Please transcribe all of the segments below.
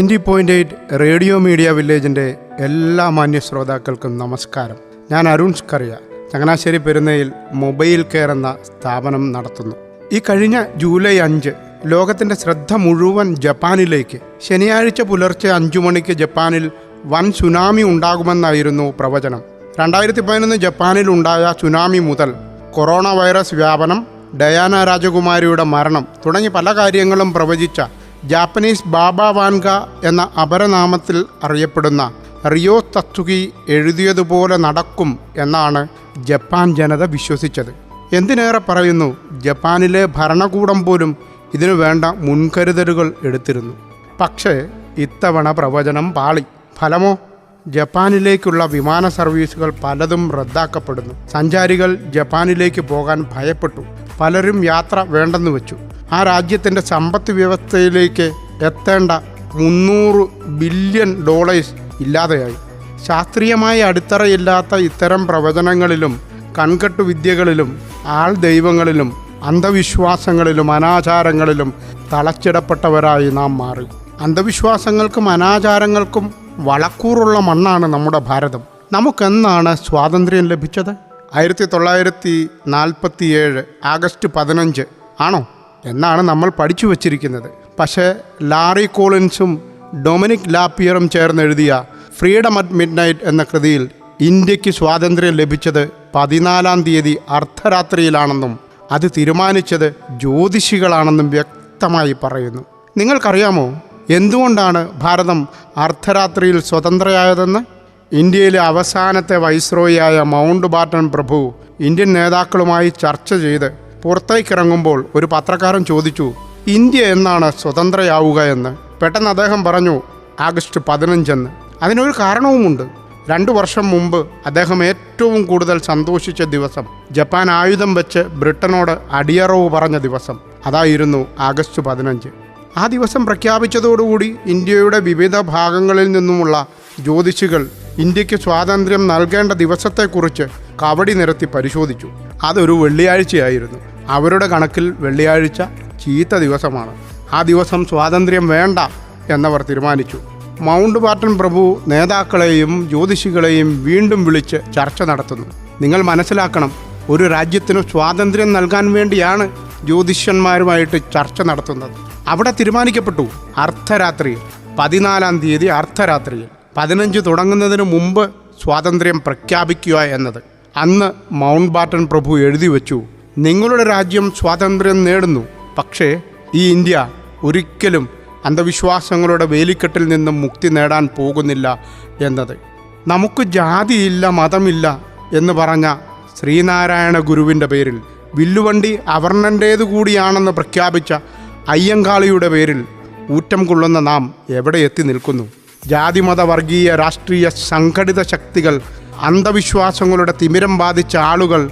Ninety point eight radio media വില്ലേജിന്റെ എല്ലാ മാന്യ ശ്രോതാക്കൾക്കും നമസ്കാരം. ഞാൻ അരുൺ സ്കറിയ ചങ്ങനാശ്ശേരി പെരുന്നയിൽ മൊബൈൽ കെയർ എന്ന സ്ഥാപനം നടത്തുന്നു. ഈ കഴിഞ്ഞ ജൂലൈ അഞ്ച് ലോകത്തിന്റെ ശ്രദ്ധ മുഴുവൻ ജപ്പാനിലേക്ക് ശനിയാഴ്ച പുലർച്ചെ അഞ്ചു മണിക്ക് ജപ്പാനിൽ വൻ സുനാമി ഉണ്ടാകുമെന്നായിരുന്നു പ്രവചനം. രണ്ടായിരത്തി പതിനൊന്ന് ജപ്പാനിൽ ഉണ്ടായ സുനാമി മുതൽ കൊറോണ വൈറസ് വ്യാപനം ഡയാന രാജകുമാരിയുടെ മരണം തുടങ്ങി പല കാര്യങ്ങളും പ്രവചിച്ച ജാപ്പനീസ് ബാബ വാൻഗ എന്ന അപരനാമത്തിൽ അറിയപ്പെടുന്ന റിയോ തത്സുകി എഴുതിയതുപോലെ നടക്കും എന്നാണ് ജപ്പാൻ ജനത വിശ്വസിച്ചത്. എന്തിനേറെ പറയുന്നു ജപ്പാനിലെ ഭരണകൂടം പോലും ഇതിനു വേണ്ട മുൻകരുതലുകൾ എടുത്തിരുന്നു. പക്ഷേ ഇത്തവണ പ്രവചനം പാളി. ഫലമോ? ജപ്പാനിലേക്കുള്ള വിമാന സർവീസുകൾ പലതും റദ്ദാക്കപ്പെടുന്നു. സഞ്ചാരികൾ ജപ്പാനിലേക്ക് പോകാൻ ഭയപ്പെട്ടു. പലരും യാത്ര വേണ്ടെന്ന് വെച്ചു. ആ രാജ്യത്തിന്റെ സമ്പത്ത് വ്യവസ്ഥയിലേക്ക് എത്തേണ്ട മുന്നൂറ് ബില്യൺ ഡോളേഴ്സ് ഇല്ലാതെയായി. ശാസ്ത്രീയമായ അടിത്തറയില്ലാത്ത ഇത്തരം പ്രവചനങ്ങളിലും കൺകെട്ടു വിദ്യകളിലും ആൾ ദൈവങ്ങളിലും അന്ധവിശ്വാസങ്ങളിലും അനാചാരങ്ങളിലും തളച്ചിടപ്പെട്ടവരായി നാം മാറി. അന്ധവിശ്വാസങ്ങൾക്കും അനാചാരങ്ങൾക്കും വളക്കൂറുള്ള മണ്ണാണ് നമ്മുടെ ഭാരതം. നമുക്കെന്നാണ് സ്വാതന്ത്ര്യം ലഭിച്ചത്? ആയിരത്തി തൊള്ളായിരത്തി നാൽപ്പത്തിയേഴ് ആഗസ്റ്റ് പതിനഞ്ച് ആണോ? എന്നാണ് നമ്മൾ പഠിച്ചു വച്ചിരിക്കുന്നത്. പക്ഷേ ലാറി കോളിൻസും ഡൊമിനിക് ലാപ്പിയറും ചേർന്ന് എഴുതിയ ഫ്രീഡം അറ്റ് മിഡ് നൈറ്റ് എന്ന കൃതിയിൽ ഇന്ത്യയ്ക്ക് സ്വാതന്ത്ര്യം ലഭിച്ചത് പതിനാലാം തീയതി അർദ്ധരാത്രിയിലാണെന്നും അത് തീരുമാനിച്ചത് ജ്യോതിഷികളാണെന്നും വ്യക്തമായി പറയുന്നു. നിങ്ങൾക്കറിയാമോ? എന്തുകൊണ്ടാണ് ഭാരതം അർദ്ധരാത്രിയിൽ സ്വതന്ത്രയായതെന്ന്? ഇന്ത്യയിലെ അവസാനത്തെ വൈസ്രോയിയായ മൗണ്ട് ബാട്ടൺ പ്രഭു ഇന്ത്യൻ നേതാക്കളുമായി ചർച്ച ചെയ്ത് പുറത്തേക്കിറങ്ങുമ്പോൾ ഒരു പത്രക്കാരൻ ചോദിച്ചു ഇന്ത്യ എന്നാണ് സ്വതന്ത്രയാവുക എന്ന്? പെട്ടെന്ന് അദ്ദേഹം പറഞ്ഞു ആഗസ്റ്റ് പതിനഞ്ചെന്ന്. അതിനൊരു കാരണവുമുണ്ട്. രണ്ടു വർഷം മുമ്പ് അദ്ദേഹം ഏറ്റവും കൂടുതൽ സന്തോഷിച്ച ദിവസം ജപ്പാൻ ആയുധം വെച്ച് ബ്രിട്ടനോട് അടിയറവ് പറഞ്ഞ ദിവസം അതായിരുന്നു ആഗസ്റ്റ് പതിനഞ്ച്. ആ ദിവസം പ്രഖ്യാപിച്ചതോടുകൂടി ഇന്ത്യയുടെ വിവിധ ഭാഗങ്ങളിൽ നിന്നുമുള്ള ജ്യോതിഷികൾ ഇന്ത്യയ്ക്ക് സ്വാതന്ത്ര്യം നൽകേണ്ട ദിവസത്തെക്കുറിച്ച് കവടി നിരത്തി പരിശോധിച്ചു. അതൊരു വെള്ളിയാഴ്ചയായിരുന്നു. അവരുടെ കണക്കിൽ വെള്ളിയാഴ്ച ചീത്ത ദിവസമാണ്. ആ ദിവസം സ്വാതന്ത്ര്യം വേണ്ട എന്നവർ തീരുമാനിച്ചു. മൗണ്ട് ബാട്ടൺ പ്രഭു നേതാക്കളെയും ജ്യോതിഷികളെയും വീണ്ടും വിളിച്ച് ചർച്ച നടത്തുന്നു. നിങ്ങൾ മനസ്സിലാക്കണം ഒരു രാജ്യത്തിന് സ്വാതന്ത്ര്യം നൽകാൻ വേണ്ടിയാണ് ജ്യോതിഷ്യന്മാരുമായിട്ട് ചർച്ച നടത്തുന്നത്. അവിടെ തീരുമാനിക്കപ്പെട്ടു അർദ്ധരാത്രിയിൽ പതിനാലാം തീയതി അർദ്ധരാത്രിയിൽ. പതിനഞ്ച് തുടങ്ങുന്നതിന് മുമ്പ് സ്വാതന്ത്ര്യം പ്രഖ്യാപിക്കുക എന്നത്. അന്ന് മൗണ്ട് ബാട്ടൺ പ്രഭു എഴുതി വച്ചു നിങ്ങളുടെ രാജ്യം സ്വാതന്ത്ര്യം നേടുന്നു. പക്ഷേ ഈ ഇന്ത്യ ഒരിക്കലും അന്ധവിശ്വാസങ്ങളുടെ വേലിക്കെട്ടിൽ നിന്നും മുക്തി നേടാൻ പോകുന്നില്ല എന്നത്. നമുക്ക് ജാതിയില്ല മതമില്ല എന്ന് പറഞ്ഞ ശ്രീനാരായണ ഗുരുവിന്റെ പേരിൽ വില്ലുവണ്ടി അവർണന്റേതു കൂടിയാണെന്ന് പ്രഖ്യാപിച്ച അയ്യങ്കാളിയുടെ പേരിൽ ഊറ്റം കൊള്ളുന്ന നാം എവിടെ എത്തി നിൽക്കുന്നു? ജാതിമത വർഗീയ രാഷ്ട്രീയ സംഘടിത ശക്തികൾ അന്ധവിശ്വാസങ്ങളുടെ തിമിരം ബാധിച്ച ആളുകൾ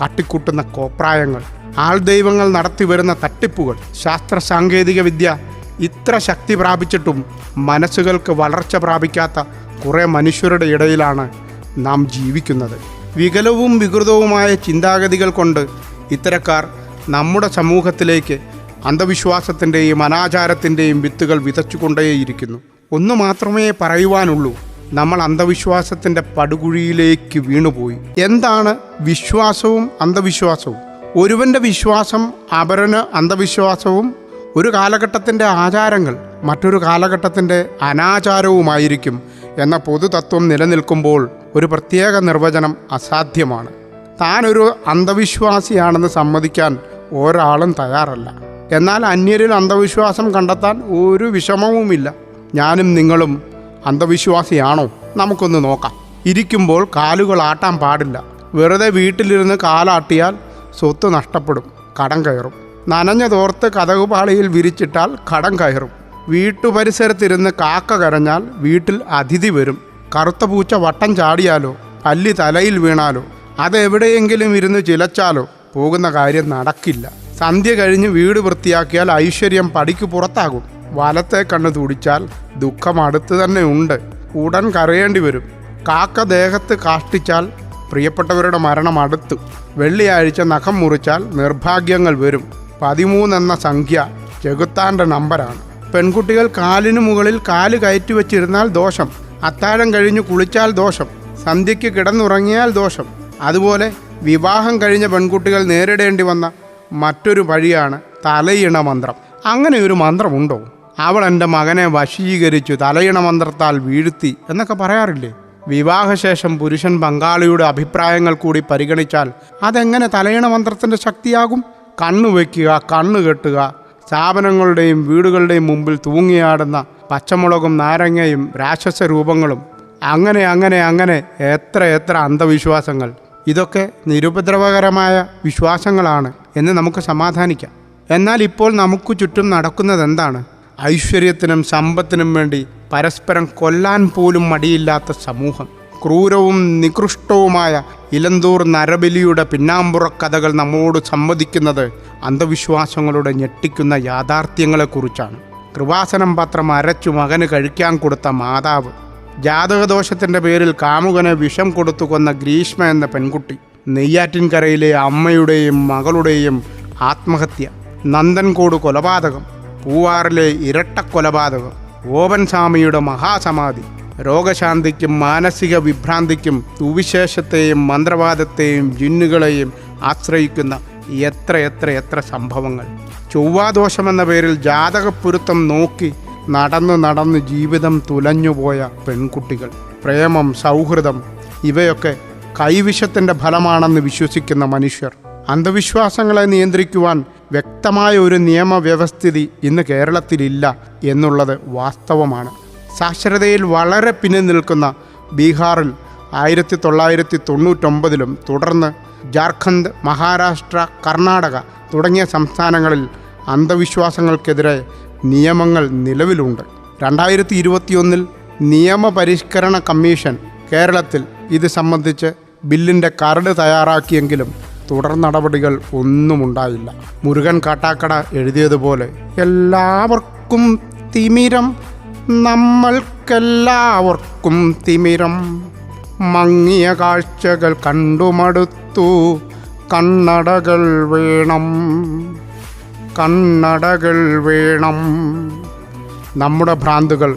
കാട്ടിക്കൂട്ടുന്ന കോപ്രായങ്ങൾ ആൾ ആൾദൈവങ്ങൾ നടത്തിവരുന്ന തട്ടിപ്പുകൾ ശാസ്ത്ര സാങ്കേതിക വിദ്യ ഇത്ര ശക്തി പ്രാപിച്ചിട്ടും മനസ്സുകൾക്ക് വളർച്ച പ്രാപിക്കാത്ത കുറേ മനുഷ്യരുടെ ഇടയിലാണ് നാം ജീവിക്കുന്നത്. വികലവും വികൃതവുമായ ചിന്താഗതികൾ കൊണ്ട് ഇത്തരക്കാർ നമ്മുടെ സമൂഹത്തിലേക്ക് അന്ധവിശ്വാസത്തിന്റെയും അനാചാരത്തിന്റെയും വിത്തുകൾ വിതച്ചുകൊണ്ടേയിരിക്കുന്നു. ഒന്ന് മാത്രമേ പറയുവാനുള്ളൂ. നമ്മൾ അന്ധവിശ്വാസത്തിന്റെ പടുകുഴിയിലേക്ക് വീണുപോയി. എന്താണ് വിശ്വാസവും അന്ധവിശ്വാസവും? ഒരുവന്റെ വിശ്വാസം അപരന് അന്ധവിശ്വാസവും ഒരു കാലഘട്ടത്തിന്റെ ആചാരങ്ങൾ മറ്റൊരു കാലഘട്ടത്തിന്റെ അനാചാരവുമായിരിക്കും എന്ന പൊതുതത്വം നിലനിൽക്കുമ്പോൾ ഒരു പ്രത്യേക നിർവചനം അസാധ്യമാണ്. താനൊരു അന്ധവിശ്വാസിയാണെന്ന് സമ്മതിക്കാൻ ഒരാളും തയ്യാറല്ല. എന്നാൽ അന്യരിൽ അന്ധവിശ്വാസം കണ്ടെത്താൻ ഒരു വിഷമവുമില്ല. ഞാനും നിങ്ങളും അന്ധവിശ്വാസിയാണോ? നമുക്കൊന്ന് നോക്കാം. ഇരിക്കുമ്പോൾ കാലുകൾ ആട്ടാൻ പാടില്ല. വെറുതെ വീട്ടിലിരുന്ന് കാലാട്ടിയാൽ സ്വത്ത് നഷ്ടപ്പെടും കടം കയറും. നനഞ്ഞതോർത്ത് കഥകുപാളിയിൽ വിരിച്ചിട്ടാൽ കടം കയറും. വീട്ടുപരിസരത്തിരുന്ന് കാക്ക കരഞ്ഞാൽ വീട്ടിൽ അതിഥി വരും. കറുത്ത പൂച്ച വട്ടം ചാടിയാലോ? പല്ലി തലയിൽ വീണാലോ? അതെവിടെയെങ്കിലും ഇരുന്ന് ചിലച്ചാലോ? പോകുന്ന കാര്യം നടക്കില്ല. സന്ധ്യ കഴിഞ്ഞ് വീട് വൃത്തിയാക്കിയാൽ ഐശ്വര്യം പടിക്ക് പുറത്താകും. വലത്തെ കണ്ണ് തുടിച്ചാൽ ദുഃഖം അടുത്ത് തന്നെ ഉണ്ട്. ഉടൻ കരയേണ്ടി വരും. കാക്ക ദേഹത്ത് കാഷ്ടിച്ചാൽ പ്രിയപ്പെട്ടവരുടെ മരണം അടുത്തു. വെള്ളിയാഴ്ച നഖം മുറിച്ചാൽ നിർഭാഗ്യങ്ങൾ വരും. പതിമൂന്നെന്ന സംഖ്യ ചെകുത്താന്റെ നമ്പറാണ്. പെൺകുട്ടികൾ കാലിനു മുകളിൽ കാൽ കയറ്റി വെച്ചിരുന്നാൽ ദോഷം. അത്താഴം കഴിഞ്ഞ് കുളിച്ചാൽ ദോഷം. സന്ധ്യയ്ക്ക് കിടന്നുറങ്ങിയാൽ ദോഷം. അതുപോലെ വിവാഹം കഴിഞ്ഞ പെൺകുട്ടികൾ നേരിടേണ്ടി വന്ന മറ്റൊരു വഴിയാണ് തലയിണ മന്ത്രം. അങ്ങനെ ഒരു മന്ത്രമുണ്ടോ? അവൾ എന്റെ മകനെ വശീകരിച്ചു തലയിണ മന്ത്രത്താൽ വീഴ്ത്തി എന്നൊക്കെ പറയാറില്ലേ? വിവാഹശേഷം പുരുഷൻ പങ്കാളിയുടെ അഭിപ്രായങ്ങൾ കൂടി പരിഗണിച്ചാൽ അതെങ്ങനെ തലയിണ മന്ത്രത്തിന്റെ ശക്തിയാകും? കണ്ണു വയ്ക്കുക കണ്ണു കെട്ടുക സ്ഥാപനങ്ങളുടെയും വീടുകളുടെയും മുമ്പിൽ തൂങ്ങിയാടുന്ന പച്ചമുളകും നാരങ്ങയും രാക്ഷസ രൂപങ്ങളും. അങ്ങനെ അങ്ങനെ അങ്ങനെ എത്ര എത്ര അന്ധവിശ്വാസങ്ങൾ. ഇതൊക്കെ നിരുപദ്രവകരമായ വിശ്വാസങ്ങളാണ് എന്ന് നമുക്ക് സമാധാനിക്കാം. എന്നാൽ ഇപ്പോൾ നമുക്ക് ചുറ്റും നടക്കുന്നത് എന്താണ് ഐശ്വര്യത്തിനും സമ്പത്തിനും വേണ്ടി പരസ്പരം കൊല്ലാൻ പോലും മടിയില്ലാത്ത സമൂഹം. ക്രൂരവും നികൃഷ്ടവുമായ ഇലന്തൂർ നരബലിയുടെ പിന്നാമ്പുറ കഥകൾ നമ്മോട് സമ്മതിക്കുന്നത് അന്ധവിശ്വാസങ്ങളുടെ ഞെട്ടിക്കുന്ന യാഥാർത്ഥ്യങ്ങളെക്കുറിച്ചാണ്. കൃപാസനം പത്രം അരച്ചു മകന് കഴിക്കാൻ കൊടുത്ത മാതാവ്. ജാതകദോഷത്തിന്റെ പേരിൽ കാമുകനെ വിഷം കൊടുത്തു കൊന്ന ഗ്രീഷ്മ എന്ന പെൺകുട്ടി. നെയ്യാറ്റിൻകരയിലെ അമ്മയുടെയും മകളുടെയും ആത്മഹത്യ. നന്ദൻകോട് കൊലപാതകം. പൂവാറിലെ ഇരട്ട കൊലപാതകം ഓപൻ സ്വാമിയുടെ മഹാസമാധി രോഗശാന്തിക്കും മാനസിക വിഭ്രാന്തിക്കും സുവിശേഷത്തെയും മന്ത്രവാദത്തെയും ജിന്നുകളെയും ആശ്രയിക്കുന്ന എത്ര എത്ര എത്ര സംഭവങ്ങൾ. ചൊവ്വാദോഷമെന്ന പേരിൽ ജാതകപ്പൊരുത്തം നോക്കി നടന്ന് നടന്ന് ജീവിതം തുലഞ്ഞുപോയ പെൺകുട്ടികൾ. പ്രേമം സൗഹൃദം ഇവയൊക്കെ കൈവിഷത്തിന്റെ ഫലമാണെന്ന് വിശ്വസിക്കുന്ന മനുഷ്യർ. അന്ധവിശ്വാസങ്ങളെ നിയന്ത്രിക്കുവാൻ വ്യക്തമായ ഒരു നിയമവ്യവസ്ഥിതി ഇന്ന് കേരളത്തിലില്ല എന്നുള്ളത് വാസ്തവമാണ്. സാക്ഷരതയിൽ വളരെ പിന്നിൽ നിൽക്കുന്ന ബീഹാറിൽ ആയിരത്തി തൊള്ളായിരത്തി തൊണ്ണൂറ്റൊമ്പതിലും തുടർന്ന് ജാർഖണ്ഡ് മഹാരാഷ്ട്ര കർണാടക തുടങ്ങിയ സംസ്ഥാനങ്ങളിൽ അന്ധവിശ്വാസങ്ങൾക്കെതിരെ നിയമങ്ങൾ നിലവിലുണ്ട്. രണ്ടായിരത്തി ഇരുപത്തിയൊന്നിൽ നിയമപരിഷ്കരണ കമ്മീഷൻ കേരളത്തിൽ ഇത് സംബന്ധിച്ച് ബില്ലിന്റെ കരട് തയ്യാറാക്കിയെങ്കിലും തുടർ നടപടികൾ ഒന്നുമുണ്ടായില്ല. മുരുകൻ കാട്ടാക്കട എഴുതിയതുപോലെ എല്ലാവർക്കും തിമിരം നമ്മൾക്കെല്ലാവർക്കും തിമിരം. മങ്ങിയ കാഴ്ചകൾ കണ്ടുമടുത്തു കണ്ണടകൾ വേണം കണ്ണടകൾ വേണം. നമ്മുടെ ഭ്രാന്തുകൾ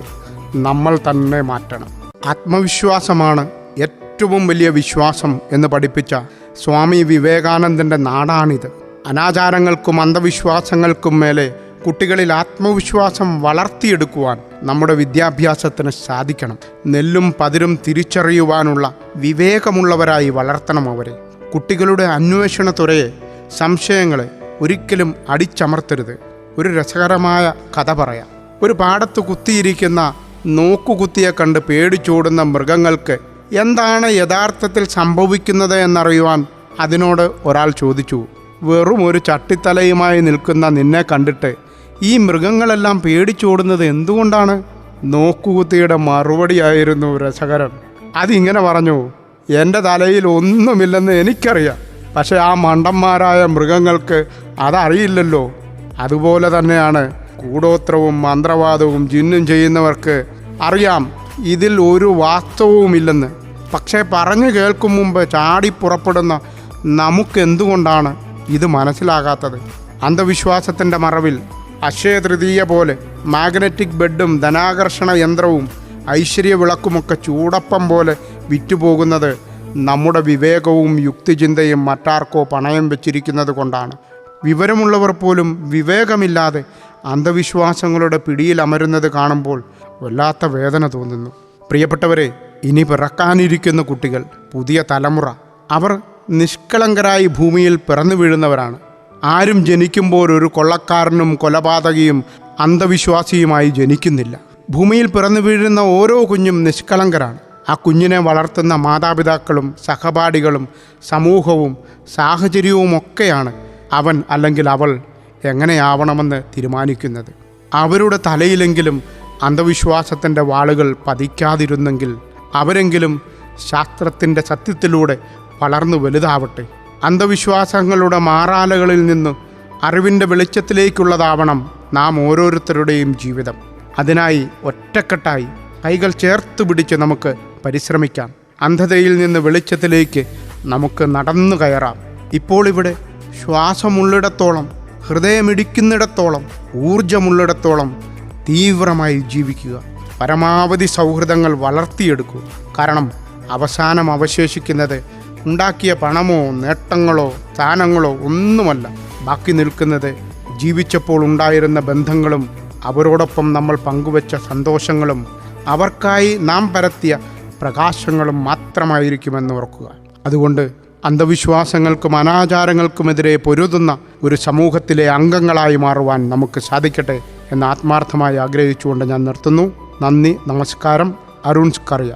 നമ്മൾ തന്നെ മാറ്റണം. ആത്മവിശ്വാസമാണ് ഏറ്റവും വലിയ വിശ്വാസം എന്ന് പഠിപ്പിച്ച സ്വാമി വിവേകാനന്ദന്റെ നാടാണിത്. അനാചാരങ്ങൾക്കും അന്ധവിശ്വാസങ്ങൾക്കും മേലെ കുട്ടികളിൽ ആത്മവിശ്വാസം വളർത്തിയെടുക്കുവാൻ നമ്മുടെ വിദ്യാഭ്യാസത്തിന് സാധിക്കണം. നെല്ലും പതിരും തിരിച്ചറിയുവാനുള്ള വിവേകമുള്ളവരായി വളർത്തണം അവരെ. കുട്ടികളുടെ അന്വേഷണ തുറയെ സംശയങ്ങളെ ഒരിക്കലും അടിച്ചമർത്തരുത്. ഒരു രസകരമായ കഥ പറയാം. ഒരു പാടത്ത് കുത്തിയിരിക്കുന്ന നോക്കുകുത്തിയെ കണ്ട് പേടിച്ചോടുന്ന മൃഗങ്ങൾക്ക് എന്താണ് യഥാർത്ഥത്തിൽ സംഭവിക്കുന്നത് എന്നറിയുവാൻ അതിനോട് ഒരാൾ ചോദിച്ചു. വെറും ഒരു ചട്ടിത്തലയുമായി നിൽക്കുന്ന നിന്നെ കണ്ടിട്ട് ഈ മൃഗങ്ങളെല്ലാം പേടിച്ചോടുന്നത് എന്തുകൊണ്ടാണ്? നോക്കുകുത്തിയുടെ മറുപടിയായിരുന്നു രസകരം അതിങ്ങനെ പറഞ്ഞു എന്റെ തലയിൽ ഒന്നുമില്ലെന്ന് എനിക്കറിയാം. പക്ഷെ ആ മണ്ടന്മാരായ മൃഗങ്ങൾക്ക് അതറിയില്ലല്ലോ. അതുപോലെ തന്നെയാണ് കൂടോത്രവും മന്ത്രവാദവും ജിന്നും ചെയ്യുന്നവർക്ക് അറിയാം ഇതിൽ ഒരു വാസ്തവവുമില്ലെന്ന്. പക്ഷേ പറഞ്ഞു കേൾക്കും മുമ്പ് ചാടി പുറപ്പെടുന്ന നമുക്കെന്തുകൊണ്ടാണ് ഇത് മനസ്സിലാകാത്തത്? അന്ധവിശ്വാസത്തിന്റെ മറവിൽ അക്ഷയ തൃതീയ പോലെ മാഗ്നറ്റിക് ബെഡും ധനാകർഷണ യന്ത്രവും ഐശ്വര്യ വിളക്കുമൊക്കെ ചൂടപ്പം പോലെ വിറ്റുപോകുന്നത് നമ്മുടെ വിവേകവും യുക്തിചിന്തയും മറ്റാർക്കോ പണയം വെച്ചിരിക്കുന്നത് കൊണ്ടാണ്. വിവരമുള്ളവർ പോലും വിവേകമില്ലാതെ അന്ധവിശ്വാസങ്ങളുടെ പിടിയിൽ അമരുന്നത് കാണുമ്പോൾ വല്ലാത്ത വേദന തോന്നുന്നു. പ്രിയപ്പെട്ടവരെ ഇനി പിറക്കാനിരിക്കുന്ന കുട്ടികൾ പുതിയ തലമുറ അവർ നിഷ്കളങ്കരായി ഭൂമിയിൽ പിറന്നു വീഴുന്നവരാണ്. ആരും ജനിക്കുമ്പോൾ ഒരു കൊള്ളക്കാരനും കൊലപാതകയും അന്ധവിശ്വാസിയുമായി ജനിക്കുന്നില്ല. ഭൂമിയിൽ പിറന്നു വീഴുന്ന ഓരോ കുഞ്ഞും നിഷ്കളങ്കരാണ്. ആ കുഞ്ഞിനെ വളർത്തുന്ന മാതാപിതാക്കളും സഹപാഠികളും സമൂഹവും സാഹചര്യവുമൊക്കെയാണ് അവൻ അല്ലെങ്കിൽ അവൾ എങ്ങനെയാവണമെന്ന് തീരുമാനിക്കുന്നത്. അവരുടെ തലയിലെങ്കിലും അന്ധവിശ്വാസത്തിന്റെ വാളുകൾ പതിക്കാതിരുന്നെങ്കിൽ അവരെങ്കിലും ശാസ്ത്രത്തിന്റെ സത്യത്തിലൂടെ വളർന്നു വലുതാവട്ടെ. അന്ധവിശ്വാസങ്ങളുടെ മാറാലകളിൽ നിന്ന് അറിവിന്റെ വെളിച്ചത്തിലേക്കുള്ളതാവണം നാം ഓരോരുത്തരുടെയും ജീവിതം. അതിനായി ഒറ്റക്കെട്ടായി കൈകൾ ചേർത്ത് പിടിച്ച് നമുക്ക് പരിശ്രമിക്കാം. അന്ധതയിൽ നിന്ന് വെളിച്ചത്തിലേക്ക് നമുക്ക് നടന്നു കയറാം. ഇപ്പോൾ ഇവിടെ ശ്വാസമുള്ളിടത്തോളം ഹൃദയമിടിക്കുന്നിടത്തോളം ഊർജമുള്ളിടത്തോളം തീവ്രമായി ജീവിക്കുക. പരമാവധി സൗഹൃദങ്ങൾ വളർത്തിയെടുക്കുക കാരണം അവസാനം അവശേഷിക്കുന്നത് ഉണ്ടാക്കിയ പണമോ നേട്ടങ്ങളോ സ്ഥാനങ്ങളോ ഒന്നുമല്ല. ബാക്കി നിൽക്കുന്നത് ജീവിച്ചപ്പോൾ ഉണ്ടായിരുന്ന ബന്ധങ്ങളും അവരോടൊപ്പം നമ്മൾ പങ്കുവച്ച സന്തോഷങ്ങളും അവർക്കായി നാം പരത്തിയ പ്രകാശങ്ങളും മാത്രമായിരിക്കുമെന്ന് ഓർക്കുക. അതുകൊണ്ട് അന്ധവിശ്വാസങ്ങൾക്കും അനാചാരങ്ങൾക്കുമെതിരെ പൊരുതുന്ന ഒരു സമൂഹത്തിലെ അംഗങ്ങളായി മാറുവാൻ നമുക്ക് സാധിക്കട്ടെ എന്ന് ആത്മാർത്ഥമായി ആഗ്രഹിച്ചുകൊണ്ട് ഞാൻ നിർത്തുന്നു. നന്ദി നമസ്കാരം. അരുൺ സ്കറിയ